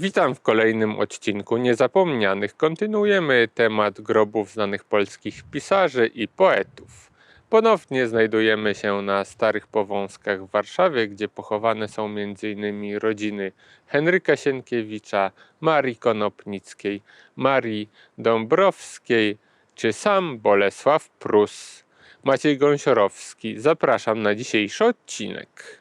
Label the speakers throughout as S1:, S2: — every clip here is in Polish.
S1: Witam w kolejnym odcinku Niezapomnianych. Kontynuujemy temat grobów znanych polskich pisarzy i poetów. Ponownie znajdujemy się na Starych Powązkach w Warszawie, gdzie pochowane są m.in. rodziny Henryka Sienkiewicza, Marii Konopnickiej, Marii Dąbrowskiej czy sam Bolesław Prus. Maciej Gąsiorowski. Zapraszam na dzisiejszy odcinek.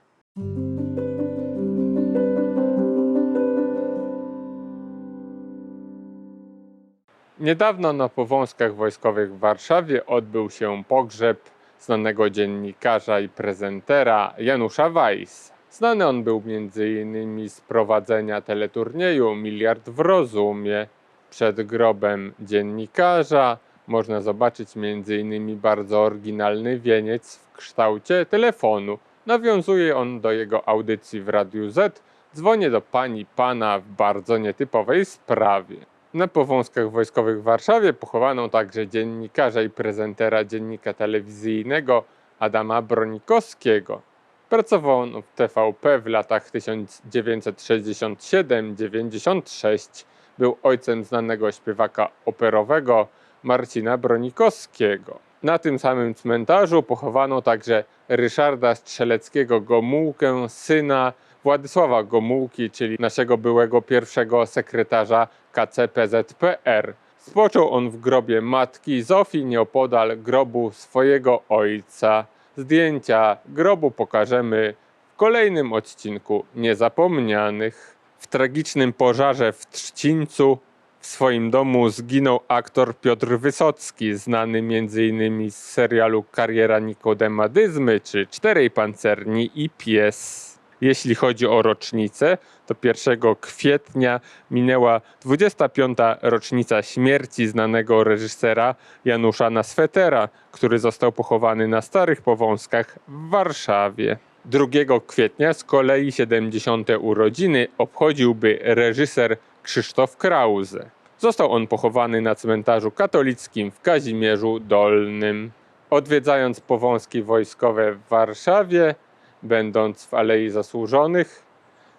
S1: Niedawno na Powązkach Wojskowych w Warszawie odbył się pogrzeb znanego dziennikarza i prezentera Janusza Weiss. Znany on był m.in. z prowadzenia teleturnieju Miliard w Rozumie. Przed grobem dziennikarza można zobaczyć m.in. bardzo oryginalny wieniec w kształcie telefonu. Nawiązuje on do jego audycji w Radiu Z. Dzwonię do pani pana w bardzo nietypowej sprawie. Na Powązkach Wojskowych w Warszawie pochowano także dziennikarza i prezentera dziennika telewizyjnego Adama Bronikowskiego. Pracował on w TVP w latach 1967-96. Był ojcem znanego śpiewaka operowego Marcina Bronikowskiego. Na tym samym cmentarzu pochowano także Ryszarda Strzeleckiego Gomułkę, syna Władysława Gomułki, czyli naszego byłego pierwszego sekretarza KCPZPR. Spoczął on w grobie matki Zofii nieopodal grobu swojego ojca. Zdjęcia grobu pokażemy w kolejnym odcinku Niezapomnianych. W tragicznym pożarze w Trzcińcu w swoim domu zginął aktor Piotr Wysocki, znany m.in. z serialu Kariera Nikodema Dyzmy czy Czterej Pancerni i Pies. Jeśli chodzi o rocznicę, to 1 kwietnia minęła 25. rocznica śmierci znanego reżysera Janusza Naswetera, który został pochowany na Starych Powązkach w Warszawie. 2 kwietnia z kolei 70. urodziny obchodziłby reżyser Krzysztof Krause. Został on pochowany na cmentarzu katolickim w Kazimierzu Dolnym. Odwiedzając powązki wojskowe w Warszawie, będąc w Alei Zasłużonych,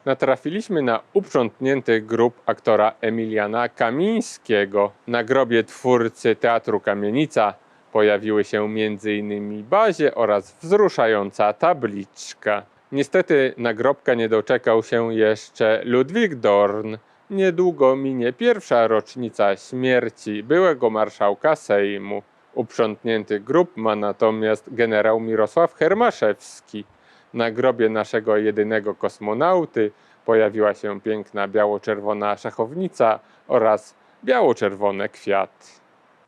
S1: natrafiliśmy na uprzątnięty grób aktora Emiliana Kamińskiego. Na grobie twórcy Teatru Kamienica pojawiły się m.in. bazie oraz wzruszająca tabliczka. Niestety nagrobka nie doczekał się jeszcze Ludwik Dorn. Niedługo minie pierwsza rocznica śmierci byłego marszałka Sejmu. Uprzątnięty grób ma natomiast generał Mirosław Hermaszewski. Na grobie naszego jedynego kosmonauty pojawiła się piękna biało-czerwona szachownica oraz biało-czerwone kwiaty.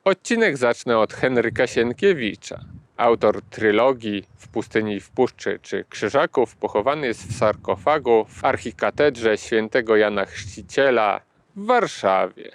S1: Odcinek zacznę od Henryka Sienkiewicza. Autor trylogii W pustyni w puszczy czy Krzyżaków pochowany jest w sarkofagu w archikatedrze świętego Jana Chrzciciela w Warszawie.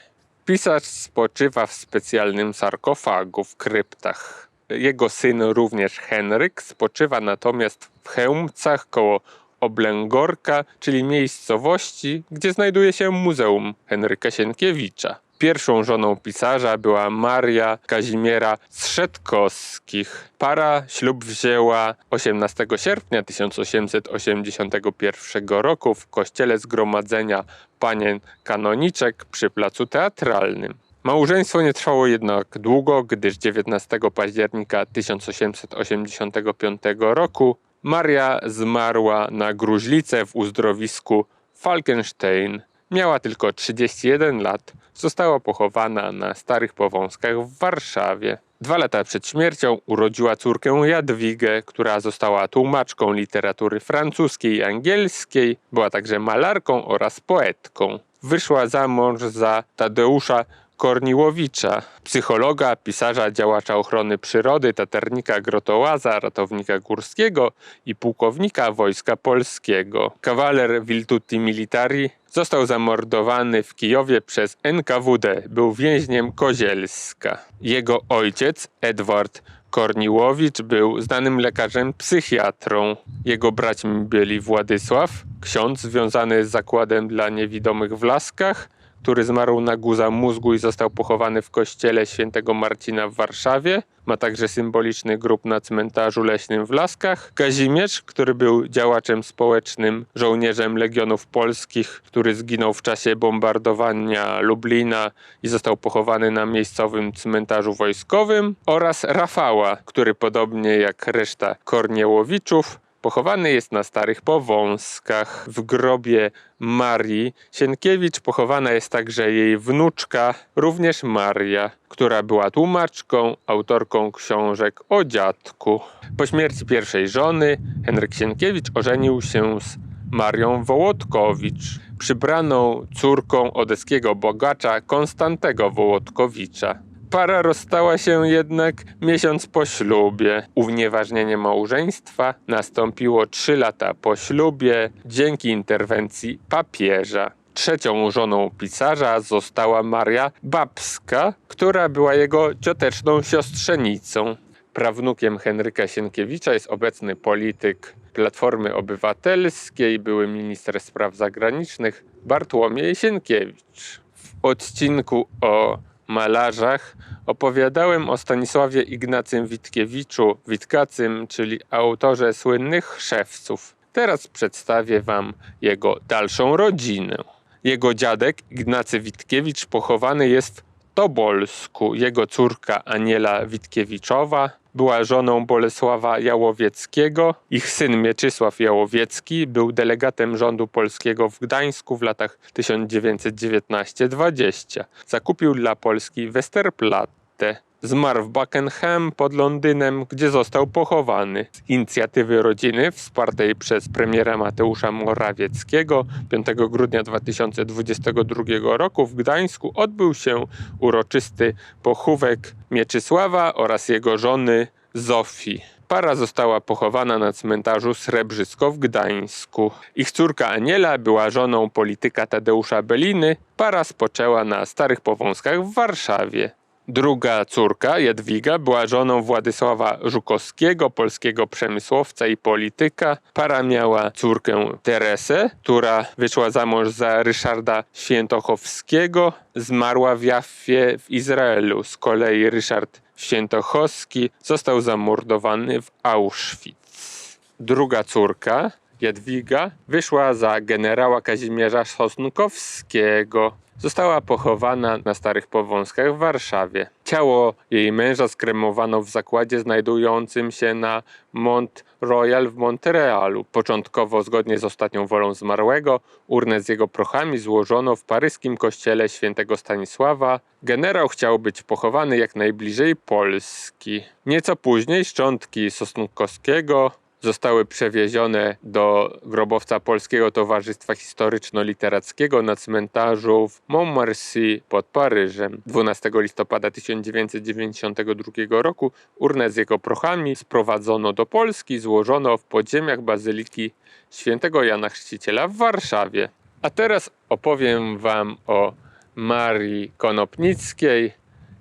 S1: Pisarz spoczywa w specjalnym sarkofagu w kryptach. Jego syn również Henryk spoczywa natomiast w Chełmcach koło Oblęgorka, czyli miejscowości, gdzie znajduje się Muzeum Henryka Sienkiewicza. Pierwszą żoną pisarza była Maria Kazimiera Strzetkowskich. Para ślub wzięła 18 sierpnia 1881 roku w kościele Zgromadzenia Panien Kanoniczek przy Placu Teatralnym. Małżeństwo nie trwało jednak długo, gdyż 19 października 1885 roku Maria zmarła na gruźlicę w uzdrowisku Falkenstein. Miała tylko 31 lat. Została pochowana na Starych Powązkach w Warszawie. Dwa lata przed śmiercią urodziła córkę Jadwigę, która została tłumaczką literatury francuskiej i angielskiej. Była także malarką oraz poetką. Wyszła za mąż za Tadeusza Korniłowicza, psychologa, pisarza, działacza ochrony przyrody, taternika Grotołaza, ratownika górskiego i pułkownika Wojska Polskiego. Kawaler Virtuti Militari został zamordowany w Kijowie przez NKWD. Był więźniem Kozielska. Jego ojciec, Edward Korniłowicz, był znanym lekarzem psychiatrą. Jego braćmi byli Władysław, ksiądz związany z zakładem dla niewidomych w Laskach, który zmarł na guza mózgu i został pochowany w kościele świętego Marcina w Warszawie. Ma także symboliczny grób na cmentarzu leśnym w Laskach. Kazimierz, który był działaczem społecznym, żołnierzem Legionów Polskich, który zginął w czasie bombardowania Lublina i został pochowany na miejscowym cmentarzu wojskowym. Oraz Rafała, który podobnie jak reszta Korniełowiczów Pochowany jest na Starych Powązkach. W grobie Marii Sienkiewicz pochowana jest także jej wnuczka, również Maria, która była tłumaczką, autorką książek o dziadku. Po śmierci pierwszej żony Henryk Sienkiewicz ożenił się z Marią Wołodkowicz, przybraną córką odeskiego bogacza Konstantego Wołodkowicza. Para rozstała się jednak miesiąc po ślubie. Unieważnienie małżeństwa nastąpiło trzy lata po ślubie dzięki interwencji papieża. Trzecią żoną pisarza została Maria Babska, która była jego cioteczną siostrzenicą. Prawnukiem Henryka Sienkiewicza jest obecny polityk Platformy Obywatelskiej, były minister spraw zagranicznych Bartłomiej Sienkiewicz. W odcinku o malarzach opowiadałem o Stanisławie Ignacym Witkiewiczu Witkacym, czyli autorze słynnych szewców. Teraz przedstawię wam jego dalszą rodzinę. Jego dziadek Ignacy Witkiewicz pochowany jest w Tobolsku. Jego córka Aniela Witkiewiczowa była żoną Bolesława Jałowieckiego. Ich syn Mieczysław Jałowiecki był delegatem rządu polskiego w Gdańsku w latach 1919-20. Zakupił dla Polski Westerplatte. Zmarł w Buckingham pod Londynem, gdzie został pochowany. Z inicjatywy rodziny, wspartej przez premiera Mateusza Morawieckiego, 5 grudnia 2022 roku w Gdańsku odbył się uroczysty pochówek Mieczysława oraz jego żony Zofii. Para została pochowana na cmentarzu Srebrzysko w Gdańsku. Ich córka Aniela była żoną polityka Tadeusza Beliny. Para spoczęła na Starych Powązkach w Warszawie. Druga córka, Jadwiga, była żoną Władysława Żukowskiego, polskiego przemysłowca i polityka. Para miała córkę Teresę, która wyszła za mąż za Ryszarda Świętochowskiego. Zmarła w Jaffie w Izraelu. Z kolei Ryszard Świętochowski został zamordowany w Auschwitz. Druga córka, Jadwiga, wyszła za generała Kazimierza Sosnkowskiego. Została pochowana na Starych Powązkach w Warszawie. Ciało jej męża skremowano w zakładzie znajdującym się na Mont Royal w Montrealu. Początkowo, zgodnie z ostatnią wolą zmarłego, urnę z jego prochami złożono w paryskim kościele świętego Stanisława. Generał chciał być pochowany jak najbliżej Polski. Nieco później szczątki Sosnkowskiego zostały przewiezione do grobowca Polskiego Towarzystwa Historyczno-Literackiego na cmentarzu w Montmarcy pod Paryżem. 12 listopada 1992 roku urnę z jego prochami sprowadzono do Polski złożono w podziemiach Bazyliki Świętego Jana Chrzciciela w Warszawie. A teraz opowiem wam o Marii Konopnickiej,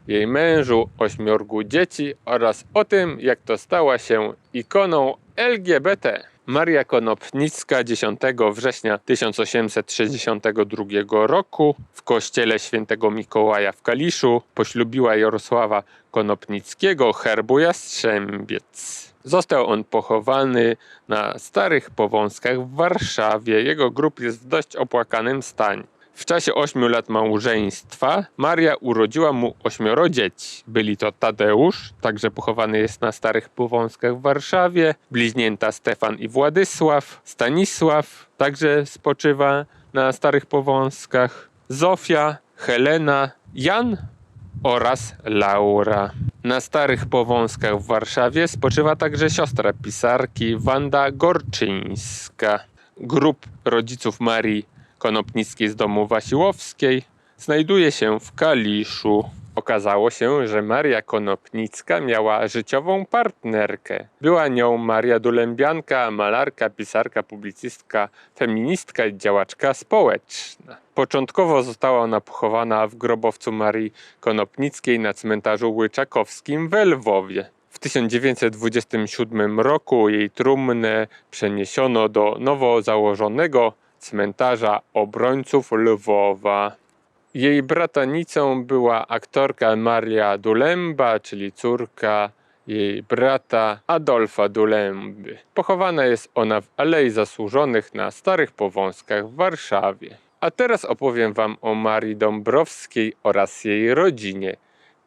S1: jej mężu, ośmiorgu dzieci oraz o tym, jak to stała się ikoną LGBT. Maria Konopnicka 10 września 1862 roku w kościele świętego Mikołaja w Kaliszu poślubiła Jarosława Konopnickiego herbu Jastrzębiec. Został on pochowany na Starych Powązkach w Warszawie. Jego grób jest w dość opłakanym stanie. W czasie ośmiu lat małżeństwa Maria urodziła mu ośmioro dzieci. Byli to Tadeusz, także pochowany jest na Starych Powązkach w Warszawie, bliźnięta Stefan i Władysław, Stanisław, także spoczywa na Starych Powązkach, Zofia, Helena, Jan oraz Laura. Na Starych Powązkach w Warszawie spoczywa także siostra pisarki Wanda Gorczyńska. Grup rodziców Marii Konopnickiej z domu Wasiłowskiej znajduje się w Kaliszu. Okazało się, że Maria Konopnicka miała życiową partnerkę. Była nią Maria Dulębianka, malarka, pisarka, publicystka, feministka i działaczka społeczna. Początkowo została ona pochowana w grobowcu Marii Konopnickiej na cmentarzu Łyczakowskim w Lwowie. W 1927 roku jej trumnę przeniesiono do nowo założonego cmentarza obrońców Lwowa. Jej bratanicą była aktorka Maria Dulemba, czyli córka jej brata Adolfa Dulemby. Pochowana jest ona w Alei Zasłużonych na Starych Powązkach w Warszawie. A teraz opowiem Wam o Marii Dąbrowskiej oraz jej rodzinie.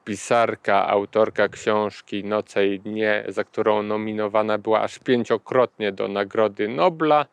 S1: Pisarka, autorka książki Noce i Dnie, za którą nominowana była aż pięciokrotnie do Nagrody Nobla,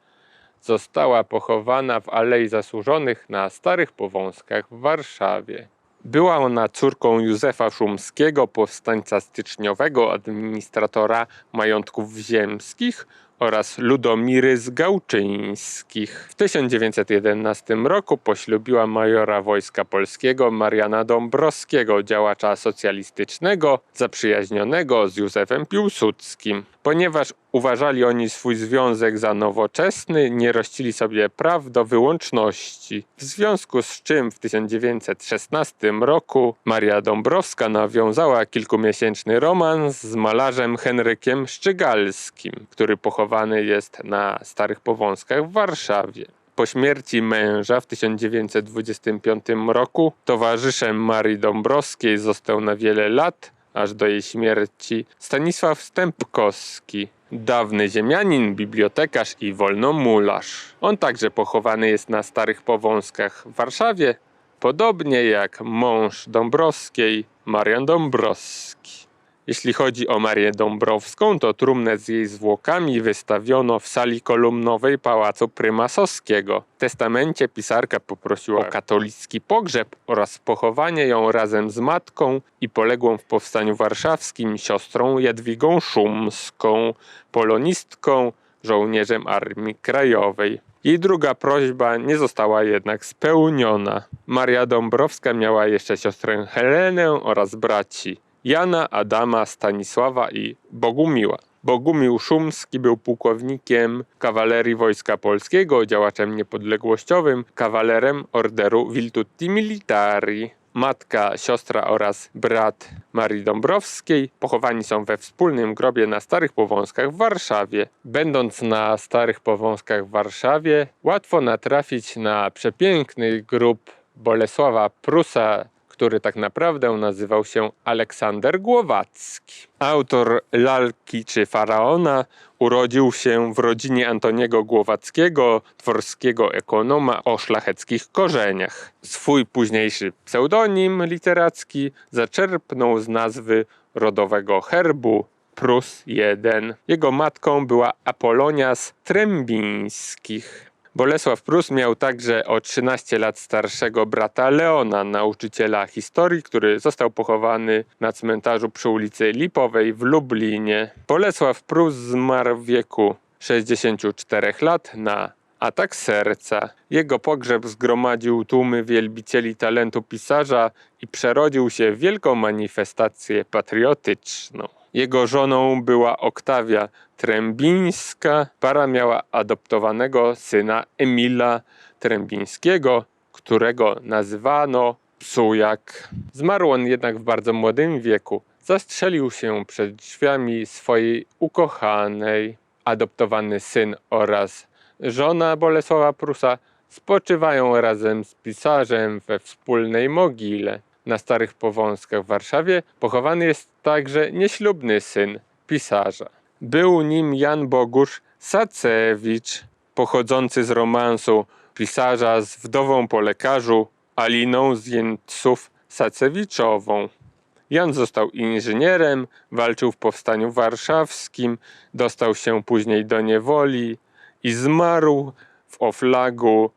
S1: została pochowana w Alei Zasłużonych na Starych Powązkach w Warszawie. Była ona córką Józefa Szumskiego, powstańca styczniowego, administratora majątków ziemskich oraz Ludomiry z Gałczyńskich. W 1911 roku poślubiła majora Wojska Polskiego Mariana Dąbrowskiego, działacza socjalistycznego, zaprzyjaźnionego z Józefem Piłsudskim. Ponieważ uważali oni swój związek za nowoczesny, nie rościli sobie praw do wyłączności. W związku z czym w 1916 roku Maria Dąbrowska nawiązała kilkumiesięczny romans z malarzem Henrykiem Szczygalskim, który pochowany jest na Starych Powązkach w Warszawie. Po śmierci męża w 1925 roku towarzyszem Marii Dąbrowskiej został na wiele lat, aż do jej śmierci, Stanisław Stępkowski, dawny ziemianin, bibliotekarz i wolnomularz. On także pochowany jest na Starych Powązkach w Warszawie, podobnie jak mąż Dąbrowskiej, Marian Dąbrowski. Jeśli chodzi o Marię Dąbrowską, to trumnę z jej zwłokami wystawiono w sali kolumnowej Pałacu Prymasowskiego. W testamencie pisarka poprosiła o katolicki pogrzeb oraz pochowanie ją razem z matką i poległą w powstaniu warszawskim siostrą Jadwigą Szumską, polonistką, żołnierzem Armii Krajowej. Jej druga prośba nie została jednak spełniona. Maria Dąbrowska miała jeszcze siostrę Helenę oraz braci Jana, Adama, Stanisława i Bogumiła. Bogumił Szumski był pułkownikiem kawalerii Wojska Polskiego, działaczem niepodległościowym, kawalerem Orderu Virtuti Militari. Matka, siostra oraz brat Marii Dąbrowskiej pochowani są we wspólnym grobie na Starych Powązkach w Warszawie. Będąc na Starych Powązkach w Warszawie, łatwo natrafić na przepiękny grób Bolesława Prusa, który tak naprawdę nazywał się Aleksander Głowacki. Autor Lalki czy Faraona urodził się w rodzinie Antoniego Głowackiego, dworskiego ekonoma o szlacheckich korzeniach. Swój późniejszy pseudonim literacki zaczerpnął z nazwy rodowego herbu Prus I. Jego matką była Apolonia z Trębińskich. Bolesław Prus miał także o 13 lat starszego brata Leona, nauczyciela historii, który został pochowany na cmentarzu przy ulicy Lipowej w Lublinie. Bolesław Prus zmarł w wieku 64 lat na atak serca. Jego pogrzeb zgromadził tłumy wielbicieli talentu pisarza i przerodził się w wielką manifestację patriotyczną. Jego żoną była Oktawia Trębińska. Para miała adoptowanego syna Emila Trębińskiego, którego nazywano Psujak. Zmarł on jednak w bardzo młodym wieku. Zastrzelił się przed drzwiami swojej ukochanej. Adoptowany syn oraz żona Bolesława Prusa spoczywają razem z pisarzem we wspólnej mogile. Na Starych Powązkach w Warszawie pochowany jest także nieślubny syn pisarza. Był nim Jan Bogusz Sacewicz, pochodzący z romansu pisarza z wdową po lekarzu Aliną z Jędców Sacewiczową. Jan został inżynierem, walczył w powstaniu warszawskim, dostał się później do niewoli i zmarł w Oflagu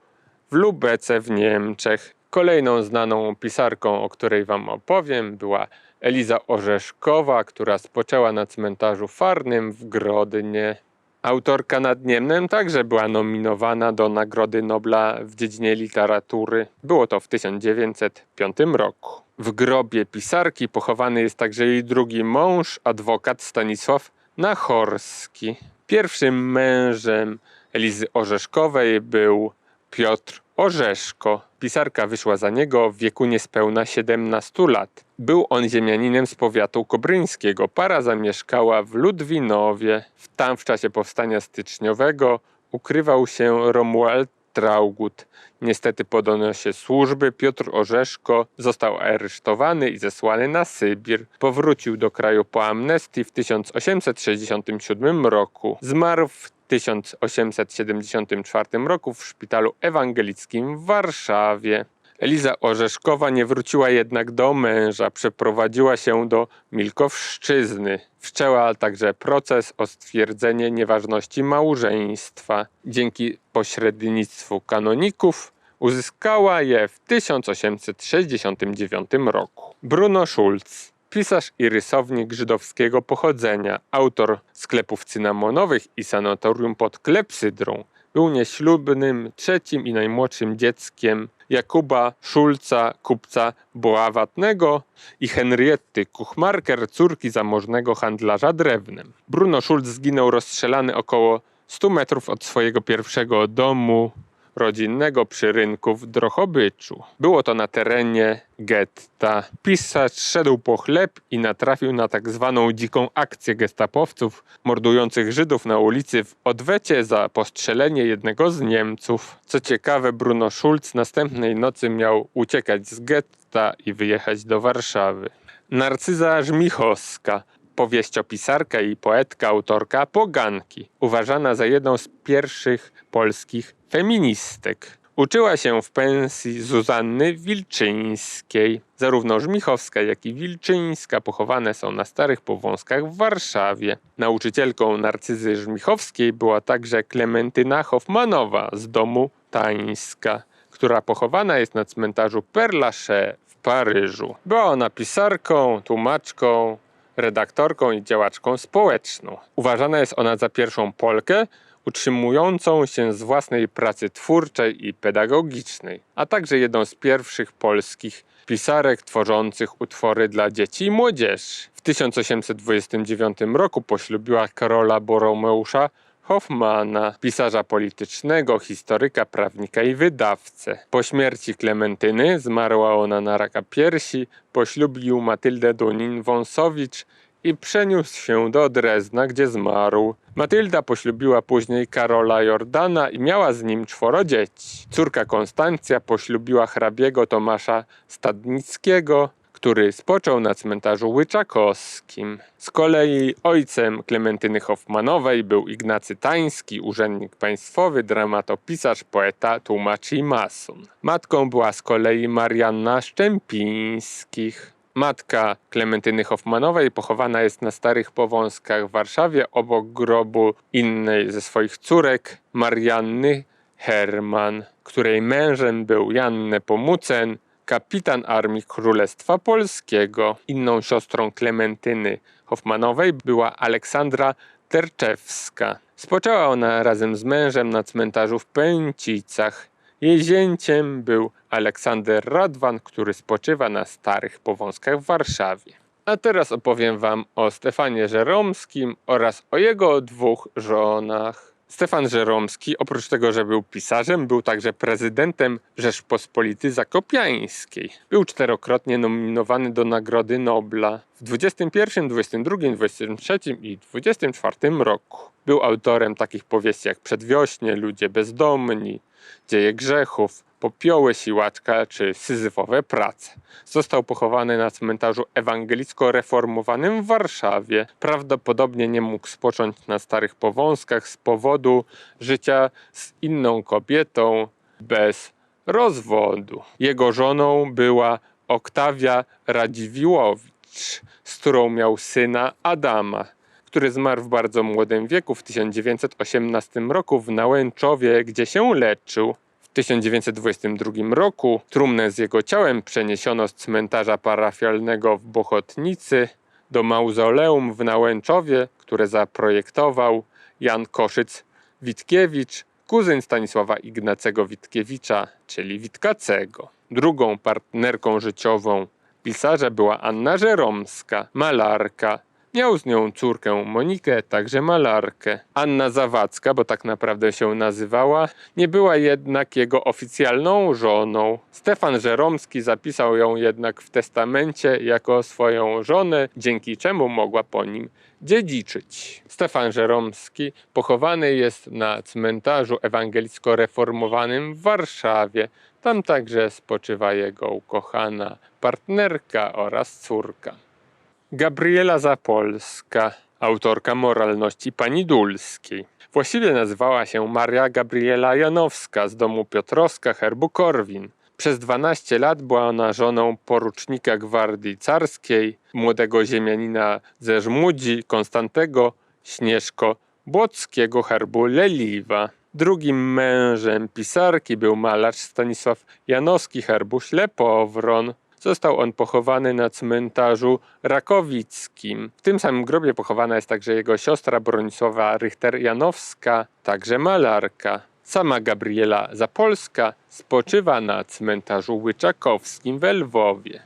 S1: w Lubece w Niemczech. Kolejną znaną pisarką, o której Wam opowiem, była Eliza Orzeszkowa, która spoczęła na cmentarzu Farnym w Grodnie. Autorka Nadniemnem także była nominowana do Nagrody Nobla w dziedzinie literatury. Było to w 1905 roku. W grobie pisarki pochowany jest także jej drugi mąż, adwokat Stanisław Nachorski. Pierwszym mężem Elizy Orzeszkowej był Piotr Orzeszko. Pisarka wyszła za niego w wieku niespełna 17 lat. Był on ziemianinem z powiatu kobryńskiego. Para zamieszkała w Ludwinowie. Tam w czasie powstania styczniowego ukrywał się Romuald Traugut. Niestety po donosie służby Piotr Orzeszko został aresztowany i zesłany na Sybir. Powrócił do kraju po amnestii w 1867 roku. Zmarł w 1874 roku w szpitalu ewangelickim w Warszawie. Eliza Orzeszkowa nie wróciła jednak do męża, przeprowadziła się do Milkowszczyzny. Wszczęła także proces o stwierdzenie nieważności małżeństwa. Dzięki pośrednictwu kanoników uzyskała je w 1869 roku. Bruno Schulz, pisarz i rysownik żydowskiego pochodzenia, autor sklepów cynamonowych i sanatorium pod Klepsydrą, był nieślubnym trzecim i najmłodszym dzieckiem Jakuba Szulca, kupca boławatnego i Henrietty Kuchmarker, córki zamożnego handlarza drewnem. Bruno Schulz zginął rozstrzelany około 100 metrów od swojego pierwszego domu rodzinnego przy rynku w Drohobyczu. Było to na terenie getta. Pisarz szedł po chleb i natrafił na tak zwaną dziką akcję gestapowców mordujących Żydów na ulicy w odwecie za postrzelenie jednego z Niemców. Co ciekawe, Bruno Schulz następnej nocy miał uciekać z getta i wyjechać do Warszawy. Narcyza Żmichowska, powieściopisarka i poetka, autorka Poganki, uważana za jedną z pierwszych polskich feministek. Uczyła się w pensji Zuzanny Wilczyńskiej. Zarówno Żmichowska, jak i Wilczyńska pochowane są na Starych Powązkach w Warszawie. Nauczycielką Narcyzy Żmichowskiej była także Klementyna Hoffmanowa z domu Tańska, która pochowana jest na cmentarzu Père Lachaise w Paryżu. Była ona pisarką, tłumaczką, redaktorką i działaczką społeczną. Uważana jest ona za pierwszą Polkę utrzymującą się z własnej pracy twórczej i pedagogicznej, a także jedną z pierwszych polskich pisarek tworzących utwory dla dzieci i młodzieży. W 1829 roku poślubiła Karola Boromeusza Hoffmana, pisarza politycznego, historyka, prawnika i wydawcę. Po śmierci Klementyny zmarła ona na raka piersi, poślubił Matyldę Dunin-Wąsowicz i przeniósł się do Drezna, gdzie zmarł. Matylda poślubiła później Karola Jordana i miała z nim czworo dzieci. Córka Konstancja poślubiła hrabiego Tomasza Stadnickiego, który spoczął na cmentarzu Łyczakowskim. Z kolei ojcem Klementyny Hoffmanowej był Ignacy Tański, urzędnik państwowy, dramatopisarz, poeta, tłumacz i mason. Matką była z kolei Marianna Szczępińskich. Matka Klementyny Hoffmanowej pochowana jest na Starych Powązkach w Warszawie obok grobu innej ze swoich córek, Marianny Herman, której mężem był Jan Nepomucen, kapitan Armii Królestwa Polskiego. Inną siostrą Klementyny Hoffmanowej była Aleksandra Terczewska. Spoczęła ona razem z mężem na cmentarzu w Pęcicach. Jej zięciem był Aleksander Radwan, który spoczywa na Starych Powązkach w Warszawie. A teraz opowiem wam o Stefanie Żeromskim oraz o jego dwóch żonach. Stefan Żeromski, oprócz tego, że był pisarzem, był także prezydentem Rzeczpospolitej Zakopiańskiej. Był czterokrotnie nominowany do Nagrody Nobla w 21, 22, 23 i 24 roku. Był autorem takich powieści jak Przedwiośnie, Ludzie bezdomni, Dzieje grzechów, Popioły siłaczka czy Syzyfowe prace. Został pochowany na cmentarzu ewangelicko-reformowanym w Warszawie. Prawdopodobnie nie mógł spocząć na starych powązkach z powodu życia z inną kobietą bez rozwodu. Jego żoną była Oktawia Radziwiłowicz, z którą miał syna Adama który zmarł w bardzo młodym wieku w 1918 roku w Nałęczowie, gdzie się leczył. W 1922 roku trumnę z jego ciałem przeniesiono z cmentarza parafialnego w Bochotnicy do mauzoleum w Nałęczowie, które zaprojektował Jan Koszyc-Witkiewicz, kuzyn Stanisława Ignacego Witkiewicza, czyli Witkacego. Drugą partnerką życiową pisarza była Anna Żeromska, malarka, Miał z nią córkę Monikę, także malarkę. Anna Zawadzka, bo tak naprawdę się nazywała, nie była jednak jego oficjalną żoną. Stefan Żeromski zapisał ją jednak w testamencie jako swoją żonę, dzięki czemu mogła po nim dziedziczyć. Stefan Żeromski pochowany jest na cmentarzu ewangelicko-reformowanym w Warszawie. Tam także spoczywa jego ukochana partnerka oraz córka. Gabriela Zapolska, autorka moralności pani Dulskiej. Właściwie nazywała się Maria Gabriela Janowska z domu Piotrowska herbu Korwin. Przez 12 lat była ona żoną porucznika gwardii carskiej, młodego ziemianina ze Żmudzi, Konstantego Śnieżko Błockiego herbu Leliwa. Drugim mężem pisarki był malarz Stanisław Janowski herbu Ślepowron. Został on pochowany na cmentarzu rakowickim. W tym samym grobie pochowana jest także jego siostra Bronisława Richter-Janowska, także malarka. Sama Gabriela Zapolska spoczywa na cmentarzu łyczakowskim w Lwowie.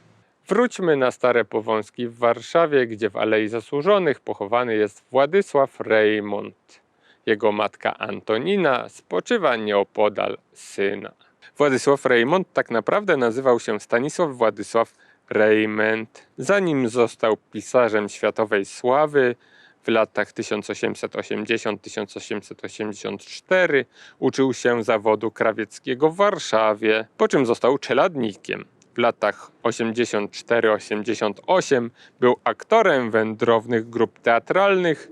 S1: Wróćmy na Stare Powązki w Warszawie, gdzie w Alei Zasłużonych pochowany jest Władysław Reymont. Jego matka Antonina spoczywa nieopodal syna. Władysław Reymont tak naprawdę nazywał się Stanisław Władysław Rejment. Zanim został pisarzem światowej sławy, w latach 1880-1884 uczył się zawodu krawieckiego w Warszawie, po czym został czeladnikiem. W latach 84-88 był aktorem wędrownych grup teatralnych,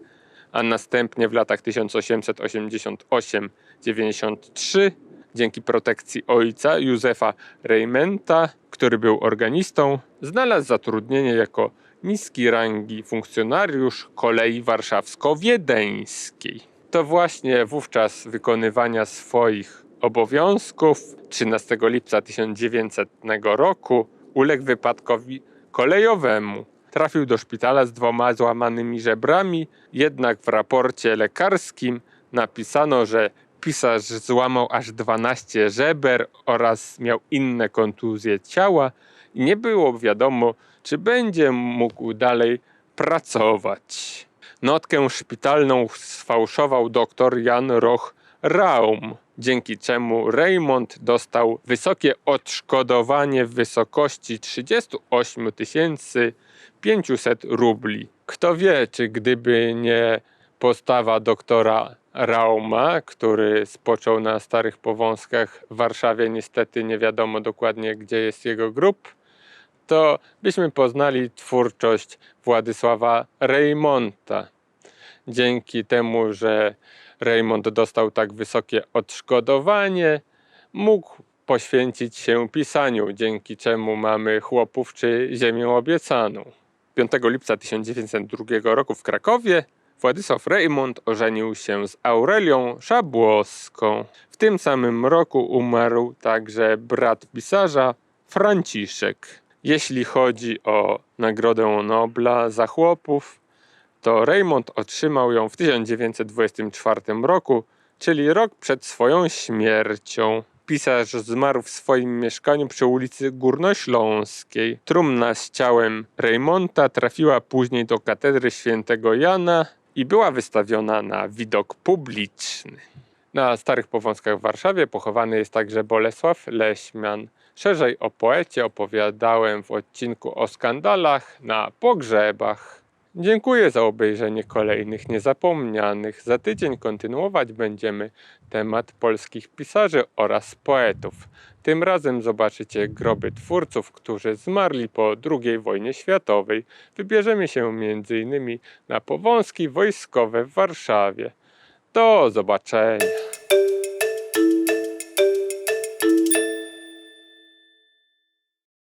S1: a następnie w latach 1888-93 dzięki protekcji ojca Józefa Reymenta, który był organistą, znalazł zatrudnienie jako niskiej rangi funkcjonariusz kolei warszawsko-wiedeńskiej. To właśnie wówczas wykonywania swoich obowiązków 13 lipca 1900 roku uległ wypadkowi kolejowemu. Trafił do szpitala z dwoma złamanymi żebrami, jednak w raporcie lekarskim napisano, że pisarz złamał aż 12 żeber oraz miał inne kontuzje ciała i nie było wiadomo, czy będzie mógł dalej pracować. Notkę szpitalną sfałszował dr Jan Roch Raum, dzięki czemu Raymond dostał wysokie odszkodowanie w wysokości 38 500 rubli. Kto wie, czy gdyby nie postawa doktora Rauma, który spoczął na Starych Powązkach w Warszawie, niestety nie wiadomo dokładnie, gdzie jest jego grób, to byśmy poznali twórczość Władysława Reymonta. Dzięki temu, że Raymond dostał tak wysokie odszkodowanie, mógł poświęcić się pisaniu, dzięki czemu mamy chłopów czy ziemię obiecaną. 5 lipca 1902 roku w Krakowie Władysław Reymont ożenił się z Aurelią Szabłowską. W tym samym roku umarł także brat pisarza Franciszek. Jeśli chodzi o Nagrodę Nobla za chłopów, to Reymont otrzymał ją w 1924 roku, czyli rok przed swoją śmiercią. Pisarz zmarł w swoim mieszkaniu przy ulicy Górnośląskiej. Trumna z ciałem Reymonta trafiła później do katedry świętego Jana i była wystawiona na widok publiczny. Na Starych Powązkach w Warszawie pochowany jest także Bolesław Leśmian. Szerzej o poecie opowiadałem w odcinku o skandalach na pogrzebach. Dziękuję za obejrzenie kolejnych niezapomnianych. Za tydzień kontynuować będziemy temat polskich pisarzy oraz poetów. Tym razem zobaczycie groby twórców, którzy zmarli po II wojnie światowej. Wybierzemy się m.in. na powązki wojskowe w Warszawie. Do zobaczenia.